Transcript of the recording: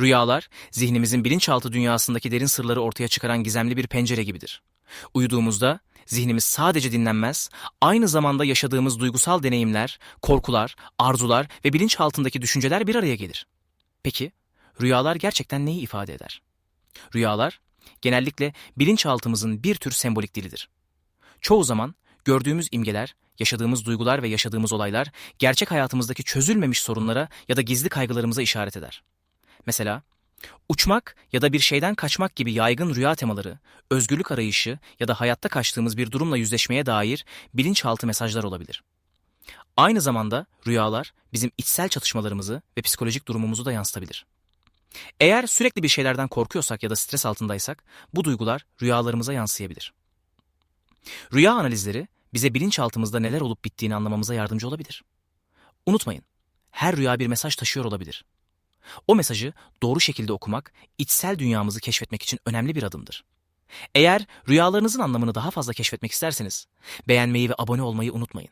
Rüyalar, zihnimizin bilinçaltı dünyasındaki derin sırları ortaya çıkaran gizemli bir pencere gibidir. Uyuduğumuzda zihnimiz sadece dinlenmez, aynı zamanda yaşadığımız duygusal deneyimler, korkular, arzular ve bilinçaltındaki düşünceler bir araya gelir. Peki, rüyalar gerçekten neyi ifade eder? Rüyalar, genellikle bilinçaltımızın bir tür sembolik dilidir. Çoğu zaman gördüğümüz imgeler, yaşadığımız duygular ve yaşadığımız olaylar gerçek hayatımızdaki çözülmemiş sorunlara ya da gizli kaygılarımıza işaret eder. Mesela uçmak ya da bir şeyden kaçmak gibi yaygın rüya temaları, özgürlük arayışı ya da hayatta kaçtığımız bir durumla yüzleşmeye dair bilinçaltı mesajlar olabilir. Aynı zamanda rüyalar bizim içsel çatışmalarımızı ve psikolojik durumumuzu da yansıtabilir. Eğer sürekli bir şeylerden korkuyorsak ya da stres altındaysak bu duygular rüyalarımıza yansıyabilir. Rüya analizleri bize bilinçaltımızda neler olup bittiğini anlamamıza yardımcı olabilir. Unutmayın, her rüya bir mesaj taşıyor olabilir. O mesajı doğru şekilde okumak, içsel dünyamızı keşfetmek için önemli bir adımdır. Eğer rüyalarınızın anlamını daha fazla keşfetmek isterseniz, beğenmeyi ve abone olmayı unutmayın.